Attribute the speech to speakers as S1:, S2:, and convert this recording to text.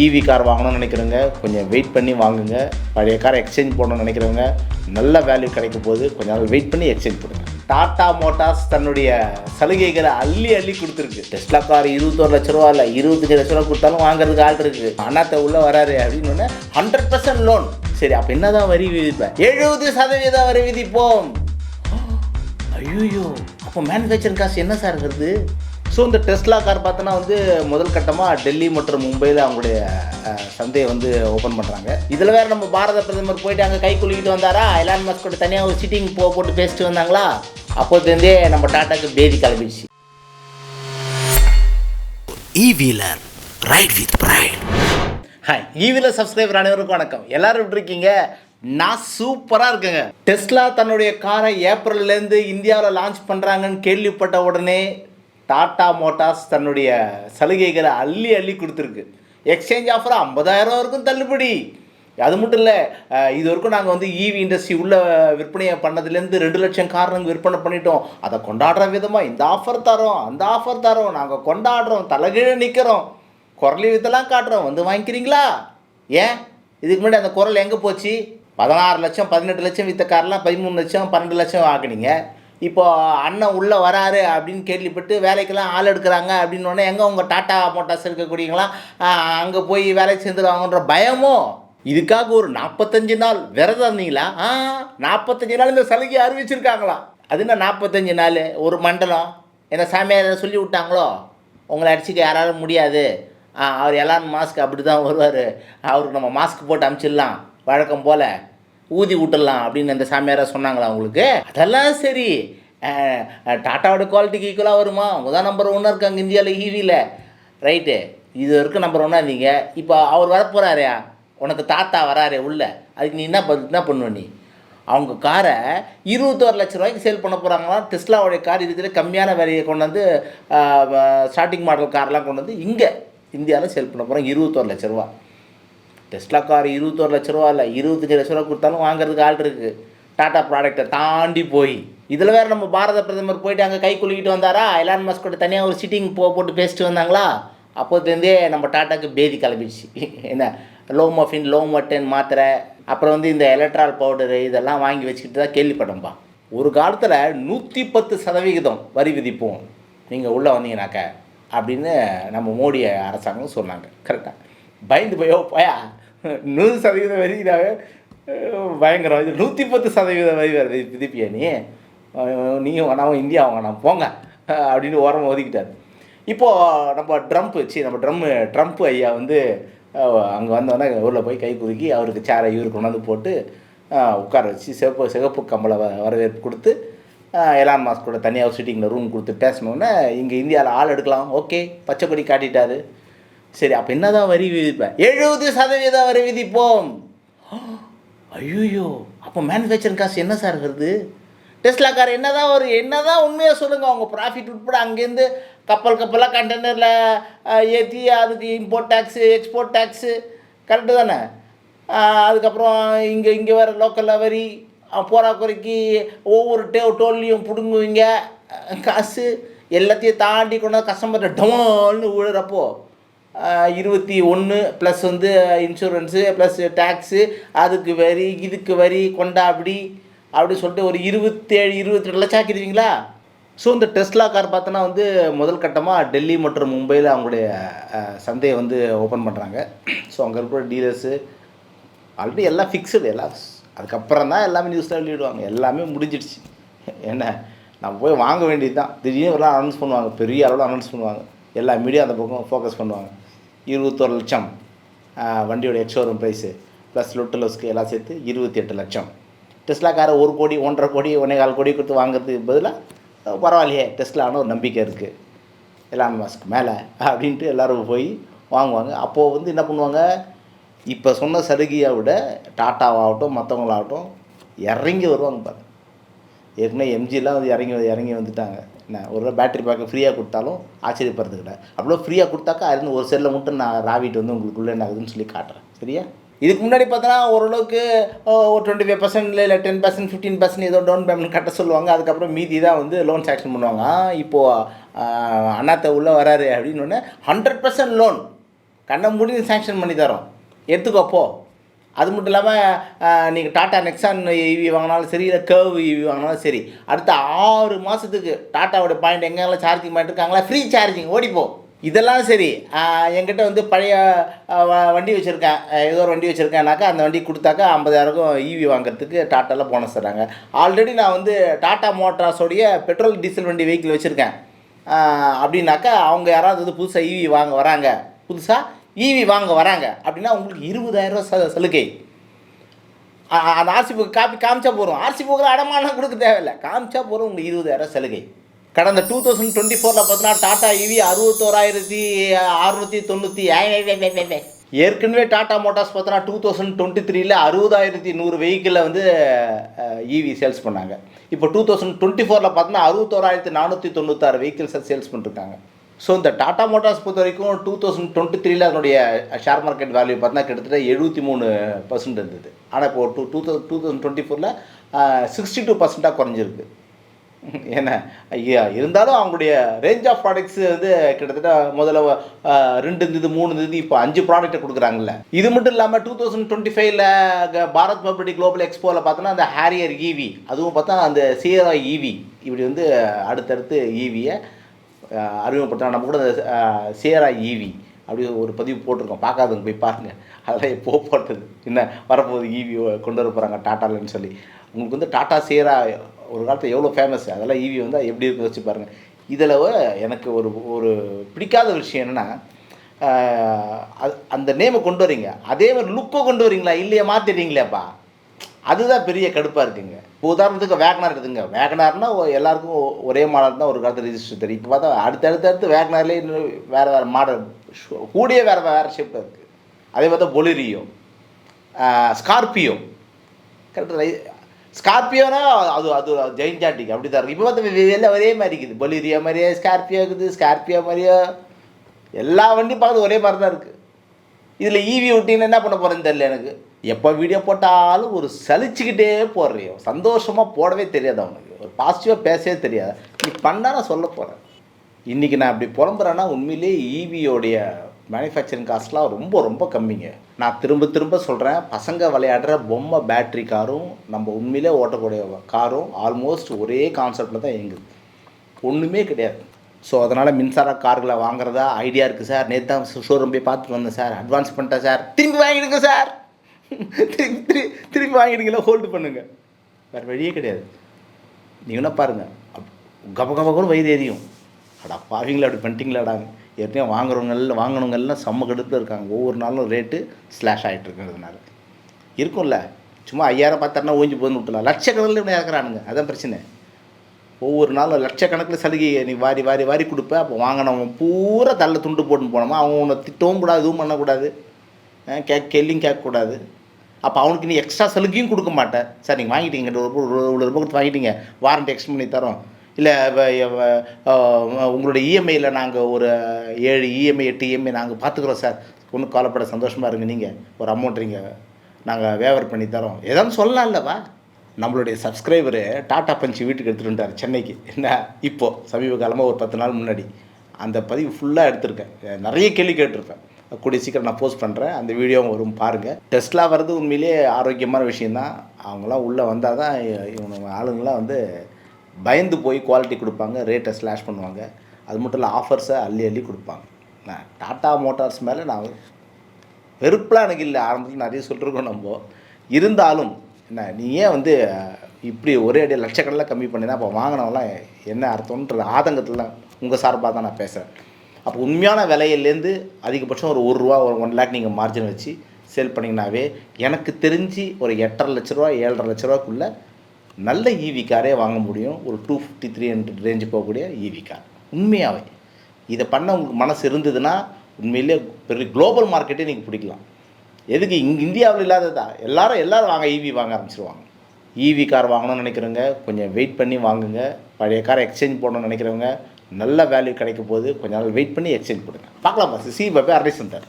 S1: EV car வாங்கணும்னு நினைக்கிறவங்க கொஞ்சம் வெயிட் பண்ணி வாங்குங்க. பழைய காரை எக்ஸ்சேஞ்ச் பண்ணணும்னு நினைக்கிறவங்க நல்ல வேல்யூ கிடைக்க போது கொஞ்ச நாள் வெயிட் பண்ணி எக்ஸ்சேஞ்ச் பண்ணுங்க டாடா மோட்டார்ஸ் தன்னுடைய சலுகைகளை அள்ளி அள்ளி கொடுத்துருக்கு. டெஸ்லா கார் இருபத்தோரு லட்ச ரூபா இல்லை இருபத்தஞ்சு லட்ச ரூபா கொடுத்தாலும் வாங்குறதுக்கு ஆள் இருக்கு. அண்ணாத்த உள்ள வராரு அப்படின்னு ஹண்ட்ரட் பர்சன்ட் லோன் சரி அப்போ என்னதான் வரி விதிப்பேன் எழுபது சதவீதம் வரி விதிப்போம். ஐயோ அப்போ மேனுஃபேக்சரிங் காசு என்ன சார் வருது? ஸோ இந்த டெஸ்லா கார் பார்த்தோன்னா வந்து முதல் கட்டமாக டெல்லி மற்றும் மும்பையில் அவங்களுடைய சந்தையை வந்து ஓப்பன் பண்ணுறாங்க இதில் வேறு நம்ம பாரத பிரதமர் போயிட்டு அங்கே கை குலுக்கிட்டு வந்தாரா? எலான் மஸ்க் கூட தனியாக ஒரு சிட்டிங் போ போட்டு பேசிட்டு வந்தாங்களா? அப்போதுலேருந்தே நம்ம டாட்டாக்கு பேதி கிளம்பிடுச்சு.
S2: E-Wheeler. Ride with pride.
S1: Hi ஈவில subscriber அனைவருக்கும் வணக்கம். எல்லாரும் எப்படி இருக்கீங்க? நான் சூப்பராக இருக்கேங்க. டெஸ்லா தன்னுடைய காரை ஏப்ரல்லேருந்து இந்தியாவில் லான்ச் பண்ணுறாங்கன்னு கேள்விப்பட்ட உடனே டாடா மோட்டார்ஸ் தன்னுடைய சலுகைகளை அள்ளி அள்ளி கொடுத்துருக்கு. எக்ஸ்சேஞ்ச் ஆஃபர் ஐம்பதாயிரம் வரைக்கும் தள்ளுபடி. அது மட்டும் இல்லை இது வரைக்கும் நாங்கள் வந்து ஈவி இண்டஸ்ட்ரி உள்ள விற்பனையை பண்ணதுலேருந்து ரெண்டு லட்சம் கார் நாங்கள் விற்பனை பண்ணிட்டோம். அதை கொண்டாடுற விதமாக இந்த ஆஃபர் தரோம் அந்த ஆஃபர் தரோம். நாங்கள் கொண்டாடுறோம் தலைகீழே நிற்கிறோம் குரலி வித்தெல்லாம் காட்டுறோம். வந்து வாங்கிக்கிறீங்களா? ஏன்? இதுக்கு முன்னாடி அந்த குரல் எங்கே போச்சு? பதினாறு லட்சம் பதினெட்டு லட்சம் வித்த கார்லாம் பதிமூணு லட்சம் பன்னெண்டு லட்சம் ஆக்குனீங்க இப்போ அண்ணன் உள்ளே வராரு அப்படின்னு கேள்விப்பட்டு வேலைக்கெல்லாம் ஆள் எடுக்கிறாங்க அப்படின்னு எங்கே உங்கள் டாட்டா மோட்டார்ஸ் இருக்கக்கூடியங்களாம் அங்கே போய் வேலைக்கு சேர்ந்துருவாங்கன்ற பயமோ? இதுக்காக ஒரு நாற்பத்தஞ்சு நாள் விரதம் இருந்தீங்களா? ஆ நாற்பத்தஞ்சு நாள் இந்த சலுகை அறிவிச்சிருக்காங்களா? அது என்ன நாற்பத்தஞ்சு நாள்? ஒரு மண்டலம்? என்ன சாமியார் சொல்லி விட்டாங்களோ? உங்களை அடிச்சுக்க யாராலும் முடியாது. ஆ, அவர் எலான் மாஸ்க் அப்படி தான் வருவார். அவருக்கு நம்ம மாஸ்க் போட்டு அமுச்சிடலாம். வழக்கம் போல். ஊதி விட்டுடலாம் அப்படின்னு அந்த சாமியாரை சொன்னாங்களா உங்களுக்கு? அதெல்லாம் சரி. டாட்டாவோட குவாலிட்டிக்கு ஈக்குவலாக வருமா? அவங்க தான் நம்பர் ஒன்னாக இருக்காங்க இந்தியாவில் ஈவியில் ரைட்டு இது வரைக்கும் நம்பர் ஒன்னாக இருந்தீங்க இப்போ அவர் வரப்போகிறாரே உனக்கு தாத்தா வராரே உள்ள. அதுக்கு நீ என்ன பண் என்ன பண்ணுவ நீ? அவங்க காரை இருபத்தோரு லட்ச ரூபாய்க்கு சேல் பண்ண போகிறாங்களாம் டெஸ்லாவுடைய கார் இருக்கிற கம்மியான விலையை கொண்டு வந்து ஸ்டார்டிங் மாடல் கார்லாம் கொண்டு வந்து இங்கே இந்தியாவில் சேல் பண்ண போகிறாங்க இருபத்தோரு லட்ச ரூபா. டெஸ்லா கார் இருபத்தோரு லட்ச ரூபா இல்லை இருபத்தஞ்சி லட்ச ரூபா கொடுத்தாலும் வாங்குறதுக்கு ஆள் இருக்குது டாட்டா ப்ராடக்ட்டை தாண்டி போய். இதில் வேறு நம்ம பாரத பிரதமர் போயிட்டு அங்கே கை குலுக்கிட்டு வந்தாரா? எலான் மஸ்க் கூட தனியாக ஒரு சிட்டிங் போ போட்டு பேசிட்டு வந்தாங்களா? அப்போதுலேருந்தே நம்ம டாட்டாக்கு பேதி கிளம்பிடுச்சு. என்ன? லோ மஃபின் லோ மட்டன் மாத்திரை அப்புறம் வந்து இந்த எலக்ட்ரால் பவுடரு இதெல்லாம் வாங்கி வச்சுக்கிட்டு தான் கேள்விப்பட்டோம்ப்பா ஒரு காலத்தில் நூற்றி பத்து சதவிகிதம் வரி விதிப்போம். நீங்கள் உள்ளே வந்தீங்கனாக்க அப்படின்னு நம்ம மோடி அரசாங்கம் சொன்னாங்க. கரெக்டாக பயந்து போயோ போயா? நூறு சதவீதம் வரினாவே பயங்கரம். இது நூற்றி பத்து சதவீதம் வரி வருது விதிப்பியா நீ நீயும் வேணாம் இந்தியா வேணாம் போங்க அப்படின்னு ஓரமாக ஒதுக்கிட்டார். இப்போது நம்ம ட்ரம்ப் சி நம்ம ட்ரம்மு ட்ரம்ப் ஐயா வந்து அங்கே வந்தோடனே ஊரில் போய் கை குலுக்கி அவருக்கு சேரை இவருக்கு கொண்டாந்து போட்டு உட்கார வச்சு சிவப்பு சிகப்பு கம்பளை வ வரவேற்பு கொடுத்து எலான் மாஸ்க் கூட தனியாக சிட்டிங்கில் ரூம் கொடுத்து பேசினோன்னே இங்கே இந்தியாவில் ஆள் எடுக்கலாம் ஓகே பச்சை கொடி காட்டிட்டாரு. சரி அப்போ என்னதான் வரி விதிப்பேன் எழுபது சதவீதம் வரி விதிப்போம். ஐயோ அப்போ மேனுஃபேக்சரிங் காசு என்ன சார் வருது? டெஸ்லாக்கார் என்ன தான் ஒரு என்னதான் உண்மையாக சொல்லுங்கள் அவங்க ப்ராஃபிட் உட்பட அங்கேருந்து கப்பல் கப்பலாக கண்டெய்னரில் ஏற்றி அதுக்கு import tax export tax correct தானே? அதுக்கப்புறம் இங்கே இங்கே வேறு லோக்கலில் வரி போராக்குறைக்கு ஒவ்வொரு டே டோல்லையும் பிடுங்குவீங்க. காசு எல்லாத்தையும் தாண்டி கொண்டாந்து கஸ்டமர்கிட்ட டமால்னு விழுறப்போ இருபத்தி ஒன்று ப்ளஸ் வந்து இன்சூரன்ஸு ப்ளஸ் டேக்ஸு அதுக்கு வரி இதுக்கு வரி கொண்டா அப்படி சொல்லிட்டு ஒரு இருபத்தேழு இருபத்தெட்டு லட்சம் ஆக்கிடுவீங்களா? ஸோ இந்த டெஸ்லா கார் பார்த்தோன்னா வந்து முதல் கட்டமாக டெல்லி மற்றும் மும்பையில் அவங்களுடைய சந்தையை வந்து ஓப்பன் பண்ணுறாங்க ஸோ அங்கே இருக்கிற டீலர்ஸு ஆல்ரெடி எல்லாம் ஃபிக்ஸடு எல்லாம் அதுக்கப்புறம் தான் எல்லாமே நியூஸில் வெளியிடுவாங்க. எல்லாமே முடிஞ்சிடுச்சு. என்ன? நம்ம போய் வாங்க வேண்டியது தான் திடீர்னு எல்லாம் அனௌன்ஸ் பண்ணுவாங்க. பெரிய அளவில் அனௌன்ஸ் பண்ணுவாங்க. எல்லா மீடியா அந்த பக்கம் ஃபோக்கஸ் பண்ணுவாங்க. இருபத்தொரு லட்சம் வண்டியோட எக்ஸோரூம் ப்ரைஸு ப்ளஸ் லொட்டலோஸ்க்கு எல்லாம் சேர்த்து இருபத்தி எட்டு லட்சம். டெஸ்லா காரை ஒரு கோடி ஒன்றரை கோடி ஒன்றே கால் கோடி கொடுத்து வாங்குறதுக்கு பதிலாக பரவாயில்லையே டெஸ்லான்னு ஒரு நம்பிக்கை இருக்குது எலான் மாஸ்க் மேலே அப்படின்ட்டு எல்லோரும் போய் வாங்குவாங்க. அப்போது வந்து என்ன பண்ணுவாங்க? இப்போ சொன்ன சருகியை விட டாட்டாவாகட்டும் மற்றவங்களாகட்டும் இறங்கி வருவாங்க பாருங்க. ஏற்கனவே எம்ஜிலாம் வந்து இறங்கி இறங்கி வந்துட்டாங்க. என்ன ஒரு பேட்டரி பேக்கை ஃப்ரீயாக கொடுத்தாலும் ஆச்சரியப்படுறதுக்கிட்ட அவ்வளோ ஃப்ரீயாக கொடுத்தாக்கா அதுலேருந்து ஒரு செல்லில் மட்டும் நான் ராவிட்டு வந்து உங்களுக்குள்ளே என்ன ஆகுதுன்னு சொல்லி காட்டுறேன். சரியா? இதுக்கு முன்னாடி பார்த்தோன்னா ஓரளவுக்கு ஒரு டுவெண்ட்டி ஃபைவ் பர்சன்ட் இல்லை டென் பர்சன்ட் ஃபிஃப்டீன் பர்சன்ட் ஏதோ டவுன் பேமெண்ட் கட்ட சொல்லுவாங்க. அதுக்கப்புறம் மீதி தான் வந்து லோன் சாங்ஷன் பண்ணுவாங்க. இப்போது அண்ணாத்த உள்ளே வராரு அப்படின்னு ஹண்ட்ரட் பர்சன்ட் லோன் கண்ணை மூடி சேங்ஷன் பண்ணி தரோம். எடுத்துக்கோப்போ அது மட்டும் இல்லாமல் நீங்கள் டாட்டா நெக்ஸான் ஈவி வாங்கினாலும் சரி இல்லை கேர்வ் ஈவி வாங்கினாலும் சரி அடுத்த ஆறு மாதத்துக்கு டாட்டாவோட பாயிண்ட் எங்கெல்லாம் சார்ஜிங் பாயிண்ட் இருக்காங்களா ஃப்ரீ சார்ஜிங் ஓடிப்போம் இதெல்லாம் சரி என்கிட்ட வந்து பழைய வ- வண்டி வச்சுருக்கேன். ஏதோ ஒரு வண்டி வச்சுருக்கேன்னாக்கா அந்த வண்டி கொடுத்தாக்கா ஐம்பதாயிரம் ஈவி வாங்குறதுக்கு டாட்டாவில் போனஸ் தராங்க. ஆல்ரெடி நான் வந்து டாட்டா மோட்டார்ஸோடைய பெட்ரோல் டீசல் வண்டி வெஹிக்கிள் வச்சுருக்கேன். அப்படின்னாக்கா அவங்க யாராவது வந்து புதுசாக ஈவி வாங்க வராங்க. புதுசாக ஈவி வாங்க வராங்க. அப்படின்னா உங்களுக்கு இருபதாயிரம் ச சலுகை. அந்த ஆர்சி புக் காப்பி காமிச்சா போகிறோம் ஆர்சி புக்கில் அடமானம் கொடுக்க தேவையில்லை. காமிச்சா போகிறோம் உங்களுக்கு இருபதாயிரம் சலுகை. கடந்த டூ தௌசண்ட் டுவெண்ட்டி ஃபோரில் பார்த்தீங்கன்னா டாட்டா இவி அறுபத்தோராயிரத்தி அறுநூற்றி தொண்ணூற்றி ஏற்கனவே டாடா மோட்டார்ஸ் பார்த்தோன்னா டூ தௌசண்ட் டுவெண்ட்டி த்ரீல அறுபதாயிரத்தி நூறு வெஹிக்கிளில் வந்து இவி சேல்ஸ் பண்ணாங்க. இப்போ டூ தௌசண்ட் டுவெண்ட்டி ஃபோரில் பார்த்தோன்னா அறுபத்தோராயிரத்தி நானூற்றி தொண்ணூத்தாறு வெஹிக்கிள்ஸை சேல்ஸ் பண்ணிருக்காங்க. ஸோ இந்த டாடா மோட்டார்ஸ் பொறுத்த வரைக்கும் டூ தௌசண்ட் டுவெண்ட்டி த்ரீல அதனுடைய ஷேர் மார்க்கெட் வேல்யூ பார்த்தீங்கன்னா கிட்டத்தட்ட எழுபத்தி மூணு பர்சன்ட் இருந்தது. ஆனால் இப்போ two two thou two thousand twenty ஃபோரில் சிக்ஸ்டி டூ பர்சண்ட்டாக குறைஞ்சிருக்கு. ஏன்னா ஐயா இருந்தாலும் அவங்களுடைய ரேஞ்ச் ஆஃப் ப்ராடக்ட்ஸ் வந்து கிட்டத்தட்ட முதல்ல ரெண்டு இருந்தது மூணு இருந்தது இப்போ அஞ்சு ப்ராடக்ட்டை கொடுக்குறாங்கல்ல. இது மட்டும் இல்லாமல் டூ தௌசண்ட் டுவெண்ட்டி ஃபைவ்ல பாரத் பப்ளிக் குளோபல் எக்ஸ்போவில் பார்த்தோன்னா அந்த ஹேரியர் ஈவி அதுவும் பார்த்தா அந்த சியரா ஈவி இப்படி வந்து அடுத்தடுத்து e ஈவியை அறிமுகப்படுத்தினா நம்ம கூட சியரா ஈவி அப்படி ஒரு பதிவு போட்டிருக்கோம். பார்க்காதவங்க போய் பாருங்கள் அதெல்லாம் எப்போ போட்டது? என்ன வரப்போகுது ஈவி கொண்டு வர போகிறாங்க டாட்டாலன்னு சொல்லி. உங்களுக்கு வந்து டாட்டா சேரா ஒரு காலத்தில் எவ்வளோ ஃபேமஸ் அதெல்லாம் ஈவி வந்தால் எப்படி இருக்கு வச்சு பாருங்கள் இதில் எனக்கு ஒரு ஒரு பிடிக்காத விஷயம் என்னென்னா அது அந்த நேமை கொண்டு வரீங்க. அதே மாதிரி லுக்கை கொண்டு வரீங்களா? இல்லையா? மாற்றிட்டீங்களேப்பா அதுதான் பெரிய கடுப்பாக இருக்குங்க. இப்போ உதாரணத்துக்கு வேகனார் எடுத்துங்க வேகனார்னா எல்லாருக்கும் ஒரே மாடல் தான் ஒரு காலத்தில் ரிஜிஸ்டர் தெரியும் இப்போ பார்த்தா அடுத்து அடுத்து வேகனார்லேயே இன்னும் வேறு வேறு மாடல். கூடிய வேறு வேறு ஷேப்பில் இருக்குது அதே பார்த்தா பொலிரியோ ஸ்கார்பியோ கரெக்டாக ஸ்கார்பியோனா அது அது ஜெயின்ஜாட்டிக் அப்படி தான் இருக்குது இப்போ பார்த்தா எல்லாம் ஒரே மாதிரி இருக்குது. பொலிரியோ மாதிரியே ஸ்கார்பியோ இருக்குது ஸ்கார்பியோ மாதிரியோ. எல்லா வண்டியும் பார்த்து ஒரே மாதிரி தான் இருக்குது இதில் ஈவி விட்டிங்கன்னா என்ன பண்ண போகிறேன்னு தெரியல எனக்கு. எப்போ வீடியோ போட்டாலும் ஒரு சலிச்சுக்கிட்டே போடுறியோ சந்தோஷமாக போடவே தெரியாது அவனுக்கு. ஒரு பாசிட்டிவாக பேசவே தெரியாது. நீ பண்ணா சொல்ல போகிறேன் இன்றைக்கி நான் அப்படி புலம்புறேன்னா உண்மையிலேயே ஈவியோடைய மேனுஃபேக்சரிங் காஸ்ட்லாம் ரொம்ப ரொம்ப கம்மிங்க. நான் திரும்ப திரும்ப சொல்கிறேன் பசங்க விளையாடுற பொம்மை பேட்ரி காரும் நம்ம உண்மையிலே ஓட்டக்கூடிய காரும் ஆல்மோஸ்ட் ஒரே கான்செப்டில் தான் இயங்குது. ஒன்றுமே கிடையாது. ஸோ அதனால் மின்சார கார்களை வாங்குறதா ஐடியா இருக்குது சார் நேற்று தான் ஷோரூம் போய் பார்த்துட்டு வந்தேன் சார் அட்வான்ஸ் பண்ணிட்டேன் சார் திரும்பி வாங்கிடுங்க சார் திரும்பி திரு திரும்பி வாங்கிடுங்களா ஹோல்டு பண்ணுங்கள் வேறு வழியே கிடையாது. நீங்களாம் பாருங்கள் கப கப கூட வயிறு எரியும். அடா பாவீங்களா அப்படி பண்ணிட்டீங்களாடாங்க ஏற்கனவே வாங்குறவங்க வாங்கினவங்கெல்லாம் செம்ம கடுப்பில் இருக்காங்க. ஒவ்வொரு நாளும் ரேட்டு ஸ்லாஷ் ஆகிட்டு இருக்கிறதுனால. இருக்கும்ல. சும்மா ஐயாயிரம் பத்தாயிரம் ஓஞ்சி போதுன்னு விட்டுலாம் லட்சக்கணக்கில் இப்படி இறக்குறானுங்க. அதான் பிரச்சனை. ஒவ்வொரு நாளும் லட்சக்கணக்கில் சலுகையை நீ வாரி வாரி வாரி கொடுப்ப. அப்போ வாங்கினவன் பூரா தள்ள துண்டு போட்டுன்னு போனோமா? அவன் உன்னை திட்டவும் கூடாது இதுவும் பண்ணக்கூடாது. அஹ் கேக் கேள்வியும் கேட்கக்கூடாது. அப்போ அவனுக்கு நீ எக்ஸ்ட்ரா சலுகையும் கொடுக்க மாட்டேன் சார் நீங்கள் வாங்கிட்டீங்க ஒரு ரூபா- இவ்வளோ கொடுத்து வாங்கிட்டீங்க வாரண்ட்டி எக்ஸ்ட் பண்ணி தரோம். இல்லை உங்களுடைய இஎம்ஐயில் நாங்கள் ஒரு ஏழு இஎம்ஐ எட்டு இஎம்ஐ நாங்கள் பார்த்துக்குறோம் சார் ஒன்றும் கவலைப்பட சந்தோஷமாக இருங்க நீங்கள் ஒரு அமௌண்ட் நீங்கள் நாங்கள் வேவர் பண்ணி தரோம். ஏதாவது சொல்லலாம் இல்லைவா நம்மளுடைய சப்ஸ்கிரைபரு டாடா பஞ்சு வீட்டுக்கு எடுத்துகிட்டு வந்துட்டார் சென்னைக்கு. என்ன? இப்போது சமீப காலமாக ஒரு பத்து நாள் முன்னாடி. அந்த பதிவு ஃபுல்லாக எடுத்திருக்கேன். நிறைய கேள்வி கேட்டிருப்பேன். கூடிய சீக்கிரம் நான் போஸ்ட் பண்ணுறேன் அந்த வீடியோவும் வரும் பாருங்கள் டெஸ்ட்லாம் வர்றது உண்மையிலேயே ஆரோக்கியமான விஷயந்தான் அவங்களாம் உள்ளே வந்தால் தான் இவங்க ஆளுங்களாம் வந்து பயந்து போய் குவாலிட்டி கொடுப்பாங்க ரேட்டை ஸ்லாஷ் பண்ணுவாங்க. அது மட்டும் இல்லை ஆஃபர்ஸை அள்ளி அள்ளி கொடுப்பாங்க. நான் டாட்டா மோட்டார்ஸ் மேலே நான் வெறுப்பெலாம் எனக்கு இல்லை. ஆரம்பத்தில் நிறைய சொல்லிருக்கோம் நம்ம. இருந்தாலும் என்ன நீ ஏன் வந்து இப்படி ஒரே அடி லட்சக்கணக்கில் கம்மி பண்ணினா அப்போ வாங்கினவங்களாம் என்ன அர்த்தம்ன்ற ஆதங்கத்தில் உங்கள் சார்பாக தான் நான் பேசுகிறேன் அப்போ உண்மையான விலையிலேருந்து அதிகபட்சம் ஒரு ஒரு ரூபா ஒரு ஒன் லேக் நீங்கள் மார்ஜின் வச்சு சேல் பண்ணிங்கனாவே எனக்கு தெரிஞ்சு ஒரு எட்டரை லட்ச ரூபா ஏழரை லட்ச ரூபாக்குள்ளே நல்ல ஈவி காரே வாங்க முடியும். ஒரு two fifty three hundred range போகக்கூடிய ஈவி கார் உண்மையாகவே இதை பண்ண உங்களுக்கு மனசு இருந்ததுன்னா உண்மையிலே பெரிய குளோபல் மார்க்கெட்டே நீங்கள் பிடிக்கலாம். எதுக்கு? இங்கே இந்தியாவில் இல்லாததா? எல்லாரும் எல்லோரும் வாங்க ஈவி வாங்க ஆரம்பிச்சிருவாங்க. ஈவி கார் வாங்கணும்னு நினைக்கிறவங்க கொஞ்சம் வெயிட் பண்ணி வாங்குங்க. பழைய காரை எக்ஸ்சேஞ்ச் போடணும்னு நினைக்கிறவங்க நல்ல வேல்யூ கிடைக்கும் போது கொஞ்ச நாள் வெயிட் பண்ணி எக்ஸ்சேஞ்ச் பண்ணுங்கள் பார்க்கலாம் பாஸ் சி பாப்பே அரேஸ் தந்தார்